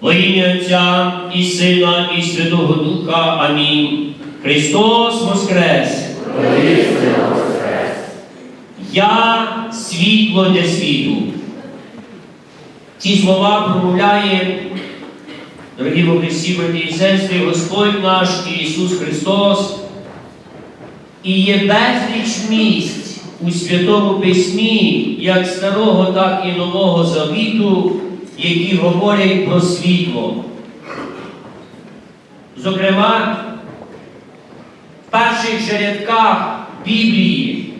Во ім'я Отця і Сина, і Святого Духа. Амінь. Христос Воскрес! Я світло для світу. Ці слова промовляє, дорогі Христі, брати і сестри, Господь наш Ісус Христос. І є безліч місць у Святому Письмі, як Старого, так і Нового Завіту, які говорять про світло. Зокрема, в перших же рядках Біблії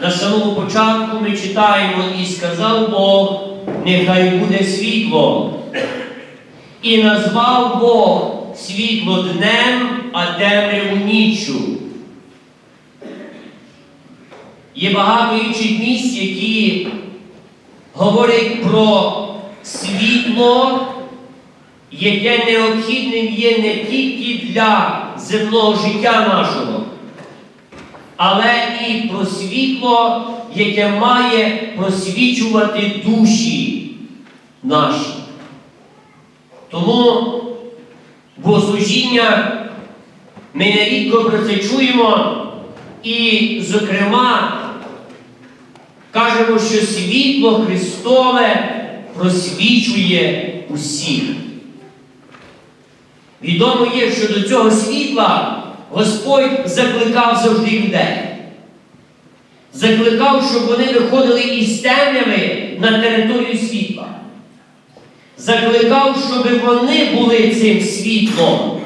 на самому початку ми читаємо і сказав Бог, нехай буде світло. І назвав Бог світло днем, а темряву ніччю. Є багато інших місць, які говорять про світло, яке необхідним є не тільки для земного життя нашого, але і про світло, яке має просвічувати душі наші. Тому богослужіння ми нерідко про це чуємо і, зокрема, кажемо, що світло Христове просвічує усіх. Відомо є, що до цього світла Господь закликав завжди людей. Закликав, щоб вони виходили із темряви на територію світла. Закликав, щоб вони були цим світлом.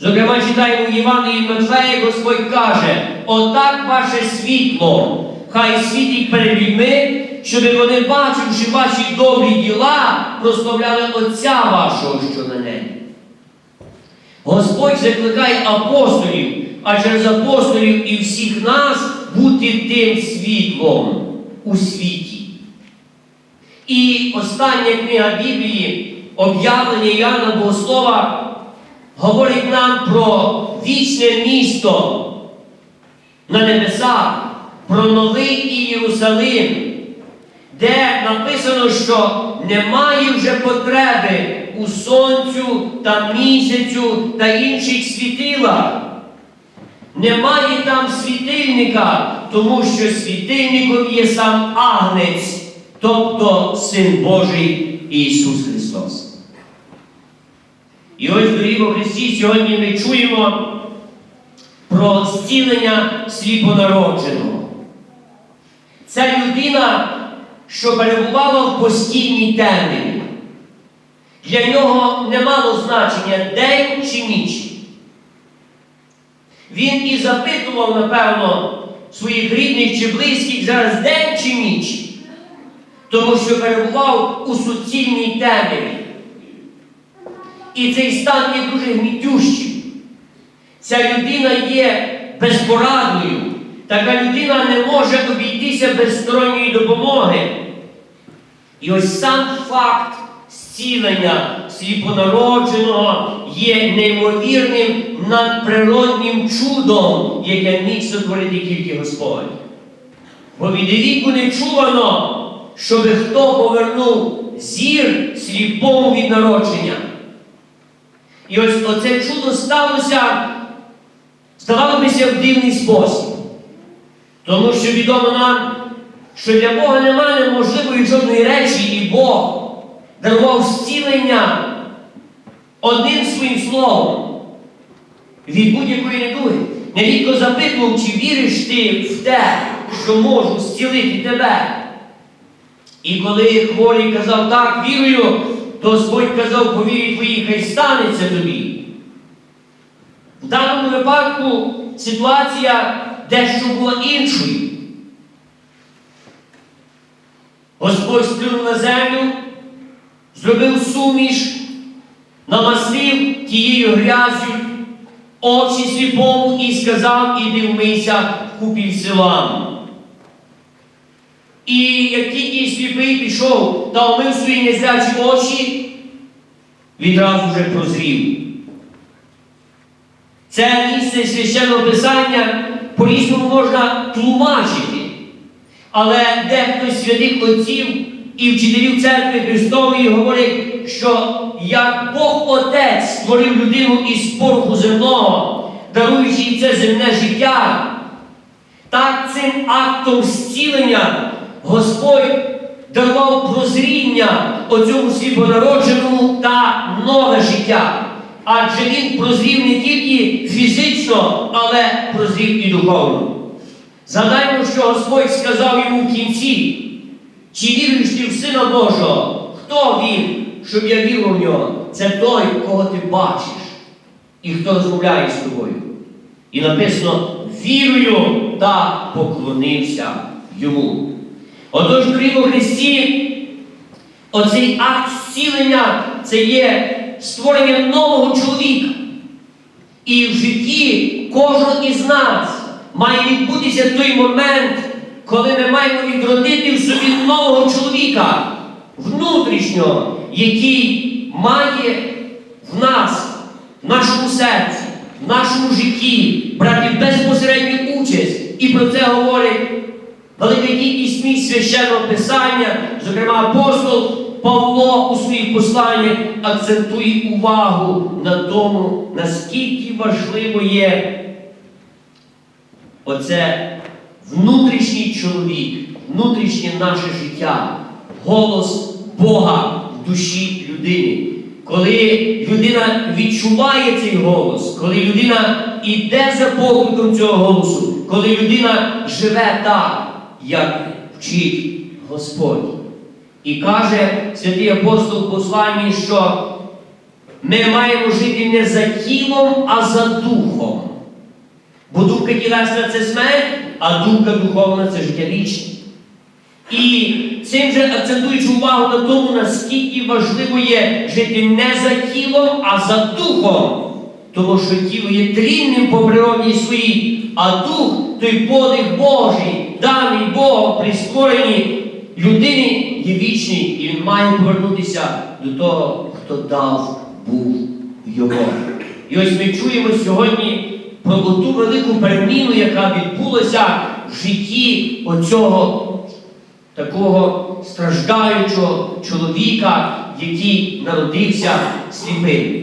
Зокрема, читаємо і Матфея, Господь каже, отак ваше світло, хай світить перед людьми, щоб вони, бачивши ваші добрі діла, прославляли Отця вашого, що на небі. Господь закликає апостолів, а через апостолів і всіх нас бути тим світлом у світі. І остання книга Біблії, об'явлення Іоанна Богослова, говорить нам про вічне місто на небесах, про новий Ієрусалим, де написано, що немає вже потреби у сонцю та місяцю та інших світилах. Немає там світильника, тому що світильником є сам Агнець, тобто Син Божий Ісус Христос. І ось, дорогі во Христі, сьогодні ми чуємо про зцілення сліпонародженого. Це людина, що перебувала в постійній темряві. Для нього не мало значення день чи ніч. Він і запитував, напевно, своїх рідних чи близьких зараз день чи ніч, тому що перебував у суцільній темряві. І цей стан є дуже гнітющий. Ця людина є безпорадною. Така людина не може обійтися без сторонньої допомоги. І ось сам факт зцілення сліпонародженого є неймовірним надприроднім чудом, яке міг сотворити тільки Господь. Бо від віку не чувано, щоби хто повернув зір сліпому від народження. І ось оце чудо сталося, здавалося, в дивний спосіб. Тому що відомо нам, що для Бога немає неможливої жодної речі, і Бог дарував зцілення одним своїм словом від будь-якої недуги. Нерідко запитував, чи віриш ти в те, що можу зцілити тебе. І коли хворий казав так, вірую, то Господь казав, по вірі твоїй, хай станеться тобі. В даному випадку ситуація дещо була іншою. Господь сплюнув на землю, зробив суміш, намастив тією грязю, очі сліпому і сказав, іди вмийся в купіль селам. І як тільки сліпий пішов та омив свої незрячі очі, відразу вже прозрів. Це місце священного писання по-різному можна тлумачити. Але дехто з святих отців і вчителів церкви Христової говорять, що як Бог Отець створив людину із пороху земного, даруючи їй це земне життя, так цим актом зцілення Господь дарував прозріння оцьому сліпонародженому та нове життя. Адже він прозрів не тільки фізично, але прозрів і духовно. Згадаймо, що Господь сказав йому в кінці, чи віруєш ти в Сина Божого? Хто він, щоб я вірив в нього? Це той, кого ти бачиш, і хто розмовляє з тобою. І написано вірую та поклонився йому. Отож, дорогі Христі, оцей акт зцілення це є створення нового чоловіка. І в житті кожного із нас має відбутися той момент, коли ми маємо відродити в собі нового чоловіка, внутрішнього, який має в нас, в нашому серці, в нашому житті брати безпосередню участь. І про це говорить велика кількість місць священного писання, зокрема апостол Павло у своїх посланнях акцентує увагу на тому, наскільки важливо є оце внутрішній чоловік, внутрішнє наше життя, голос Бога в душі людини. Коли людина відчуває цей голос, коли людина йде за покликом цього голосу, коли людина живе так, як вчить Господь. І каже святий апостол посланні, що ми маємо жити не за тілом, а за духом. Бо думка тілесна це смерть, а думка духовна це життя вічне. І цим же акцентуючи увагу на тому, наскільки важливо є жити не за тілом, а за духом. Тому що тіло є трінним по природі своїй, а дух той подих Божий, даний Богом при створенні людини є вічний, і він має повернутися до того, хто дав був його. І ось ми чуємо сьогодні про ту велику переміну, яка відбулася в житті оцього такого страждаючого чоловіка, який народився сліпим.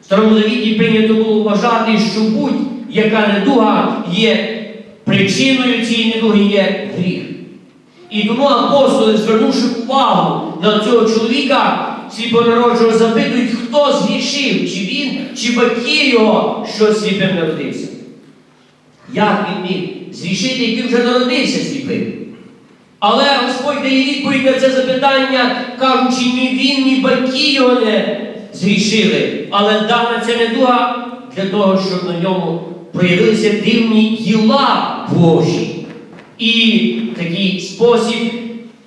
В Старому Завіті прийнято було вважати, що будь-яка недуга є причиною цієї недуги є гріх. І тому апостоли, звернувши увагу на цього чоловіка, всі сліпонародженого, запитують, хто згрішив, чи він, чи батьки його, що сліпим народився. Як він міг згрішити, який вже народився сліпим? Але Господь дає відповідь на це запитання, кажучи, ні він, ні батьки його не згрішили. Але дана ця недуга для того, щоб на ньому проявилися дивні діла Божі. І такий спосіб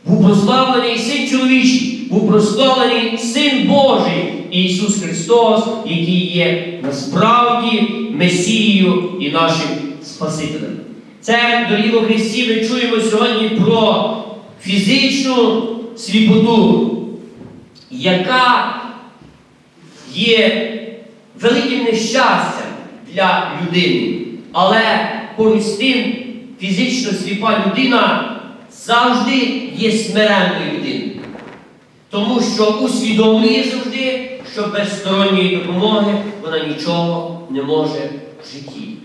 був прославлений Син чоловічий, був прославлений Син Божий Ісус Христос, який є насправді Месією і нашим Спасителем. Це, дорогі у Христі, ми чуємо сьогодні про фізичну сліпоту, яка є великим нещастям для людини. Але поруч з тим, фізично сліпа людина завжди є смиренною людиною. Тому що усвідомлює завжди, що без сторонньої допомоги вона нічого не може в житті.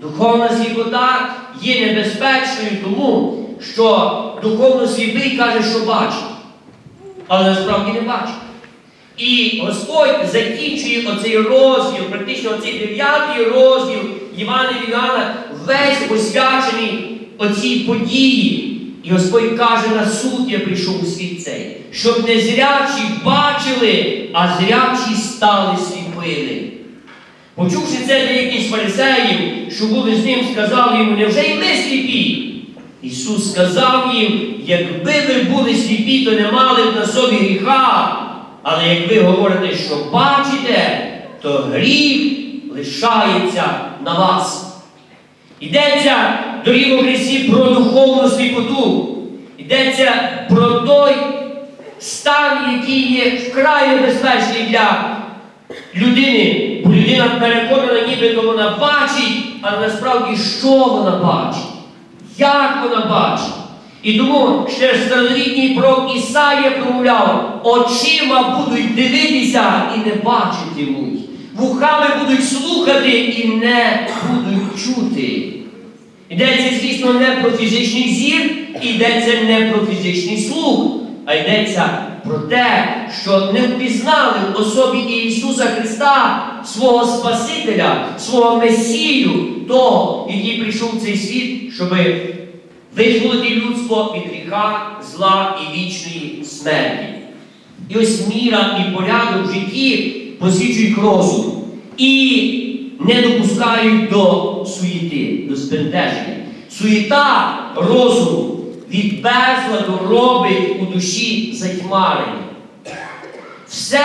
Духовна сліпота є небезпечною тому, що духовно сліпий каже, що бачить, але насправді не бачить. І Господь закінчує оцей розділ, практично оцей дев'ятий розділ Івана Іоанна, весь посвячений оцій події. І Господь каже, на суд я прийшов у світ цей, щоб не зрячі бачили, а зрячі стали сліпими. Почувши це деякі з фарисеїв, що були з ним, сказали йому, невже й ми сліпі? Ісус сказав їм, якби ви були сліпі, то не мали б на собі гріха. Але як ви говорите, що бачите, то гріх лишається на вас. Йдеться, дорогі Христі, про духовну сліпоту. Йдеться про той стан, який є вкрай небезпечний для людини. Бо людина переконана, нібито вона бачить, але насправді що вона бачить? Як вона бачить? І тому ще ж старолітній пророк Ісаїя промовляв, очима будуть дивитися і не бачитимуть, вухами будуть слухати і не будуть чути. Йдеться, звісно, не про фізичний зір, йдеться не про фізичний слух, а йдеться про те, що не впізнали в особі Ісуса Христа свого Спасителя, свого Месію, того, який прийшов в цей світ, щоб визволити людство від гріха, зла і вічної смерті. І ось міра і порядок в житті посвідчують розум і не допускають до суєти, до збентеження. Суєта розуму від безладу робить у душі затьмарення. Все,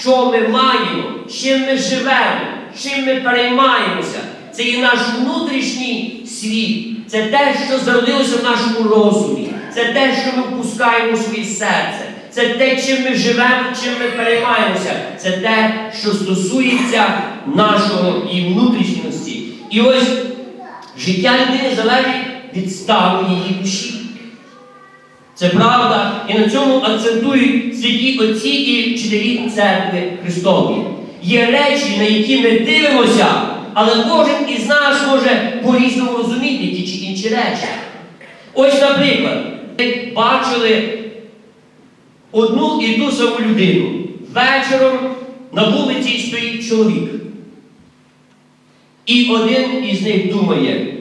що ми маємо, чим ми живемо, чим ми переймаємося, це є наш внутрішній світ. Це те, що зародилося в нашому розумі. Це те, що ми впускаємо у своє серце. Це те, чим ми живемо, чим ми переймаємося. Це те, що стосується нашого і внутрішньості. І ось життя людини залежить від стану її душі. Це правда, і на цьому акцентують святі отці і вчителі церкви Христової. Є речі, на які ми дивимося, але кожен із нас може по-різному розуміти ті чи інші речі. Ось, наприклад, ми бачили одну і ту саму людину. Вечором на вулиці стоїть чоловік. І один із них думає,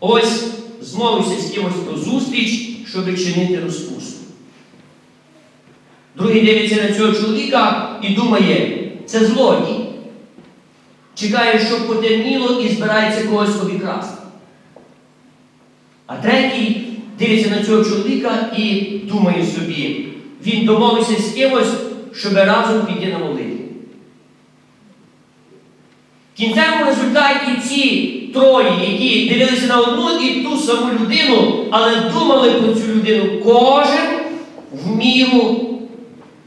ось змовився з кимось про зустріч, щоб чинити розпусту. Другий дивиться на цього чоловіка і думає, це злодій. Чекає, щоб потемніло і збирається когось обікрасти. А третій дивиться на цього чоловіка і думає собі, він домовився з кимось, щоб разом піти на молитву. В кінцевому результаті ці троє, які дивилися на одну і ту саму людину, але думали про цю людину кожен в міру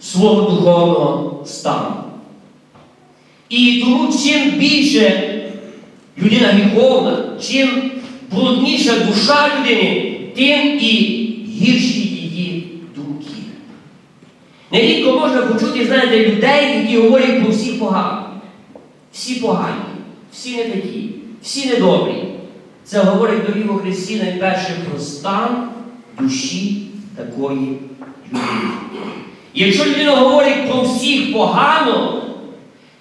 свого духовного стану. І тому чим більше людина гріховна, чим блудніша душа людини, тим і гірші її думки. Нерідко можна почути, знаєте, людей, які говорять про всіх погано. Всі погані, всі не такі, всі недобрі. Це говорить доріг у Христі найперше про стан душі такої людини. Якщо людина говорить про всіх погано,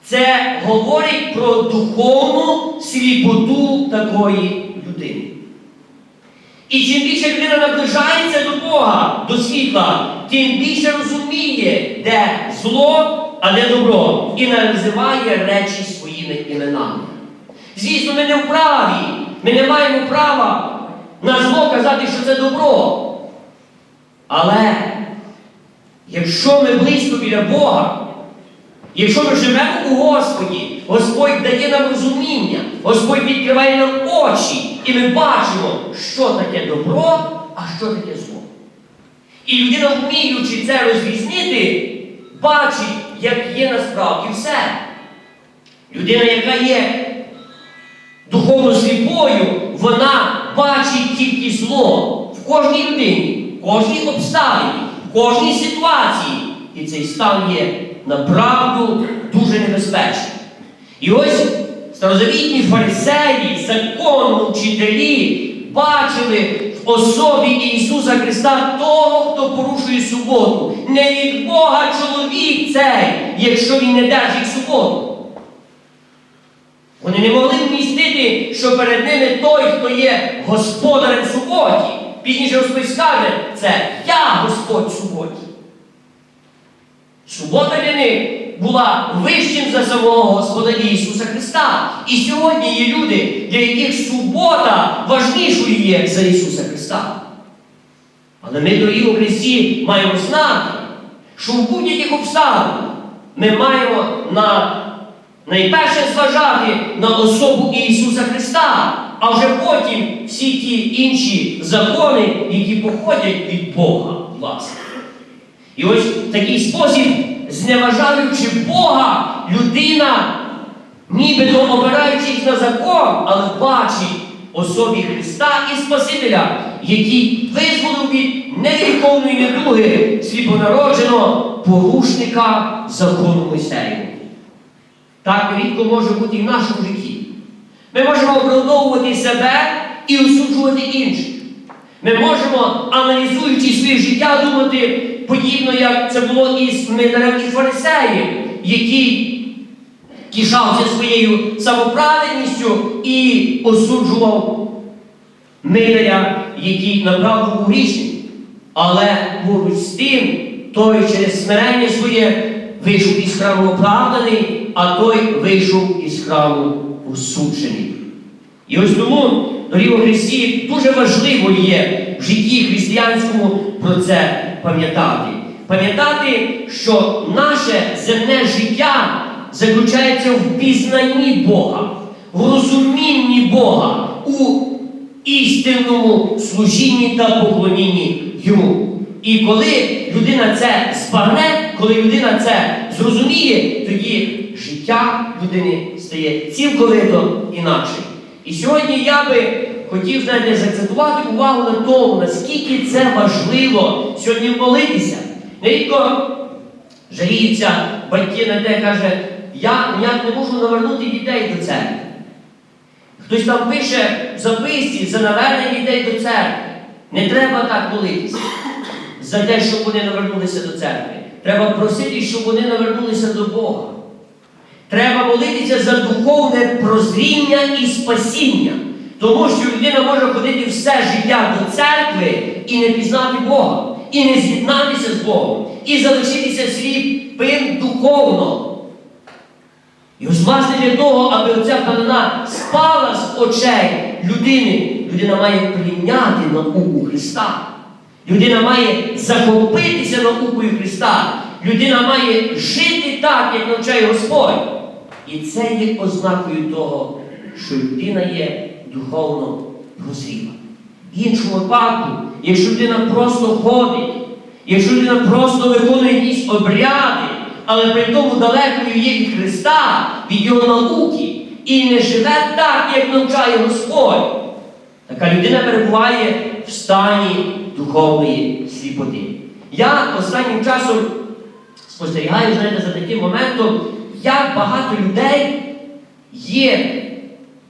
це говорить про духовну сліпоту такої людини. І чим більше людина наближається до Бога, до світла, тим більше розуміє, де зло, а де добро, і називає речі своїми іменами. Звісно, ми не вправі, ми не маємо права на зло казати, що це добро. Але якщо ми близько біля Бога, якщо ми живемо у Господі, Господь дає нам розуміння, Господь відкриває нам очі, і ми бачимо, що таке добро, а що таке зло. І людина, вміючи це розрізнити, бачить, як є насправді все. Людина, яка є духовно сліпою, вона бачить тільки зло в кожній людині, в кожній обставині, в кожній ситуації. І цей стан є направду дуже небезпечним. І ось старозавітні фарисеї, законно вчителі бачили в особі Ісуса Христа того, хто порушує суботу. Не від Бога чоловік цей, якщо він не держить суботу. Вони не могли вмістити, що перед ними той, хто є господарем суботі. Пізніше скаже, це я Господь суботі. Субота для них була вищим за самого Господа Ісуса Христа. І сьогодні є люди, для яких субота важнішою є за Ісуса Христа. Але ми, дорогі у Христі, маємо знати, що в будь-яких обставинах ми маємо на найперше зважати на особу Ісуса Христа, а вже потім всі ті інші закони, які походять від Бога, власне. І ось такий спосіб, зневажаючи Бога, людина, нібито опираючись на закон, але бачить особі Христа і Спасителя, який визволив від невілковної недуги сліпонародженого порушника закону Мойсеєву. Так рідко може бути і в нашому житті. Ми можемо оправдовувати себе і осуджувати інших. Ми можемо, аналізуючи своє життя, думати подібно, як це було із Митарем і Фарисеєм, який тішався своєю самоправедністю і осуджував Митаря, який направду був грішний. Але поруч з тим, той через смирення своє вийшов із храму оправданий, а той вийшов із храму осуджений. І ось тому, дорогі Христі, дуже важливо є в житті християнському про це пам'ятати. Пам'ятати, що наше земне життя заключається в пізнанні Бога, в розумінні Бога, у істинному служінні та поклонінні Йому. І коли людина це збагне, коли людина це зрозуміє, тоді життя людини стає цілковито інакшим. І сьогодні я би хотів знаєте, заакцентувати увагу на тому, наскільки це важливо сьогодні молитися. Нерідко жаліються батьки на те, каже, я ніяк не можу навернути дітей до церкви. Хтось там пише в записці за навернення дітей до церкви. Не треба так молитися за те, щоб вони навернулися до церкви. Треба просити, щоб вони навернулися до Бога. Треба молитися за духовне прозріння і спасіння. Тому що людина може ходити все життя до церкви і не пізнати Бога, і не з'єднатися з Богом, і залишитися сліпим духовно. І ось власне для того, аби оця пелена спала з очей людини, людина має прийняти науку Христа. Людина має захопитися наукою Христа. Людина має жити так, як навчає Господь. І це є ознакою того, що людина є духовно прозріла. В іншому випадку, якщо людина просто ходить, якщо людина просто виконує якісь обряди, але при тому далекою є від Христа, від Його науки, і не живе так, як навчає Господь, така людина перебуває в стані духовної сліпоти. Я останнім часом спостерігаю, знаєте, за таким моментом, як багато людей є,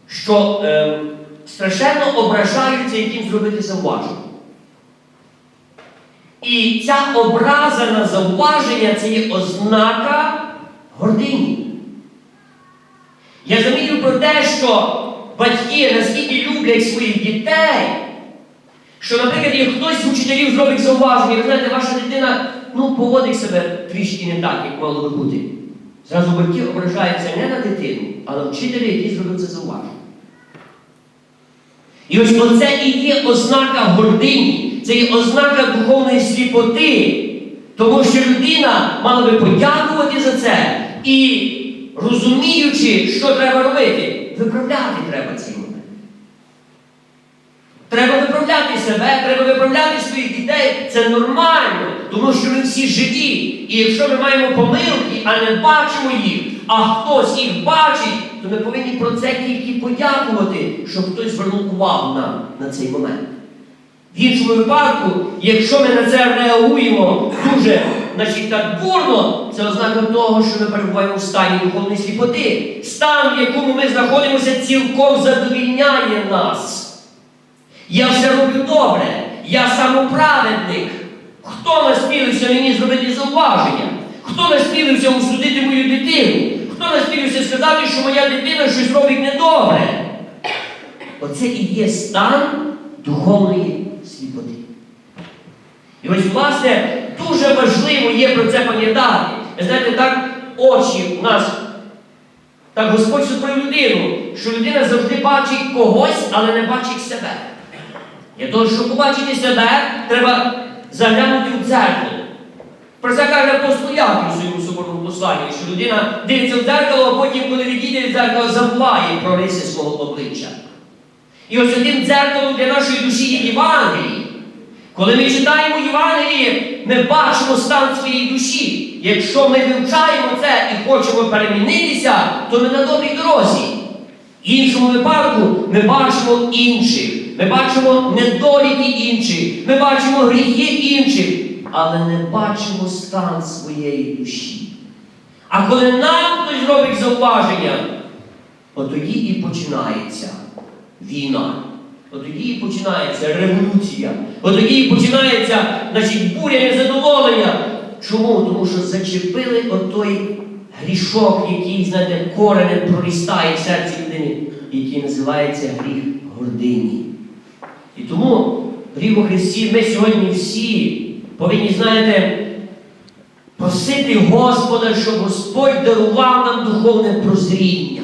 що е, страшенно ображаються, яким зробити зауваження. І ця образа на зауваження це є ознака гордині. Я замітив про те, що батьки наскільки люблять своїх дітей, що, наприклад, як хтось з учителів зробить зауваження, ви знаєте, ваша дитина ну, поводить себе трішки не так, як мало би бути. Зразу батьки ображаються не на дитину, а на вчителя, який зробив це зауваження. І ось оце і є ознака гордині, це є ознака духовної сліпоти. Тому що людина мала би подякувати за це і розуміючи, що треба робити, виправляти треба момент. Треба виправляти себе, треба виправляти своїх дітей. Це нормально, тому що ми всі живі. І якщо ми маємо помилки, а не бачимо їх, а хтось їх бачить, то ми повинні про це тільки подякувати, що хтось звернув увагу нам на цей момент. В іншому випадку, якщо ми на це реагуємо дуже значить, так бурно, це ознака того, що ми перебуваємо в стані духовної сліпоти. Стан, в якому ми знаходимося, цілком задовільняє нас. Я все роблю добре, я самоправедник. Хто насмілився мені зробити зауваження? Хто насмілився усудити мою дитину? Хто насмілився сказати, що моя дитина щось робить недобре? Оце і є стан духовної сліпоти. І ось, власне, дуже важливо є про це пам'ятати. Знаєте, так очі у нас, так Господь сотворив людину, що людина завжди бачить когось, але не бачить себе. Для того, щоб побачити себе, треба заглянути в дзеркало. Про це каже апостол Яків у своєму соборному посланні, що людина дивиться в дзеркало, а потім, коли відійде від дзеркала, забуває про риси свого обличчя. І ось одним дзеркалом для нашої душі є Євангелії. Коли ми читаємо Євангеліє, ми бачимо стан своєї душі. Якщо ми вивчаємо це і хочемо перемінитися, то ми на добрій дорозі. В іншому випадку ми бачимо інших, ми бачимо недоліки інших, ми бачимо гріхи інших, але не бачимо стан своєї душі. А коли нам хтось робить зауваження, от тоді і починається війна. От тоді і починається революція. От тоді і починається значить, буря незадоволення. Чому? Тому що зачепили отой грішок, який, знаєте, коренем прорістає в серці людини, який називається гріх гордині. І тому, гріх у Христі, ми сьогодні всі повинні, знаєте, просити Господа, щоб Господь дарував нам духовне прозріння.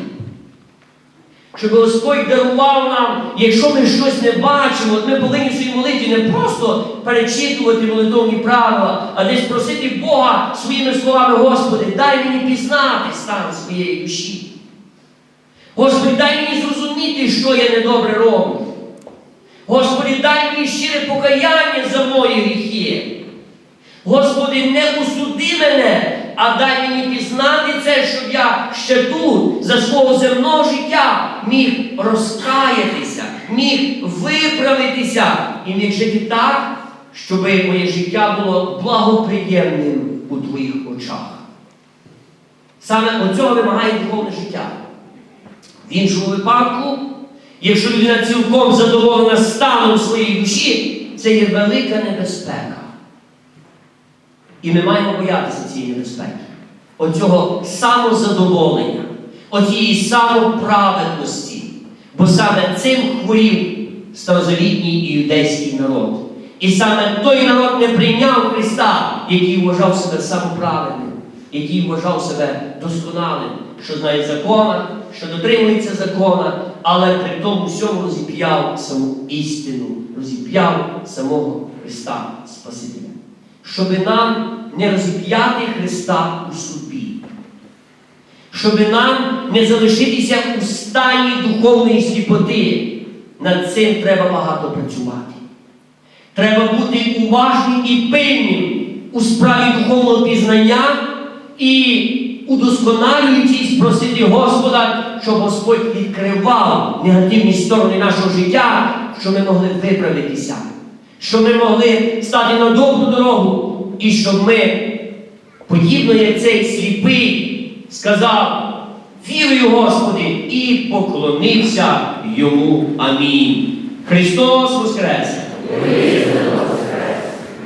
Щоб Господь дарував нам, якщо ми щось не бачимо, ми повинні в своїй молитві не просто перечитувати молитовні правила, а десь просити Бога своїми словами, Господи, дай мені пізнати стан своєї душі. Господи, дай мені зрозуміти, що я недобре роблю. Господи, дай мені щире покаяння за мої гріхи. Господи, не осуди мене, а дай мені пізнати це, щоб я ще тут, за свого земного життя, міг розкаятися, міг виправитися і міг жити так, щоб моє життя було благоприємним у Твоїх очах. Саме оцього вимагає духовне життя. В іншому випадку, якщо людина цілком задоволена станом своєї душі, це є велика небезпека. І ми маємо боятися цієї небезпеки, оцього самозадоволення, оцієї самоправедності. Бо саме цим хворів старозавітній і народ. І саме той народ не прийняв Христа, який вважав себе самоправедним, який вважав себе досконалим, що знає закона, що дотримується закона, але при тому всьому розіп'яв саму істину, розіп'яв самого Христа Спасителя щоби нам не розіп'яти Христа у собі, щоби нам не залишитися у стані духовної сліпоти. Над цим треба багато працювати. Треба бути уважним і пильним у справі духовного пізнання і удосконалюючись, просити Господа, щоб Господь відкривав негативні сторони нашого життя, щоб ми могли виправитися щоб ми могли стати на добру дорогу, і щоб ми, подібно як цей сліпий, сказав, вірую, Господи, і поклонився йому. Амінь. Христос Воскрес!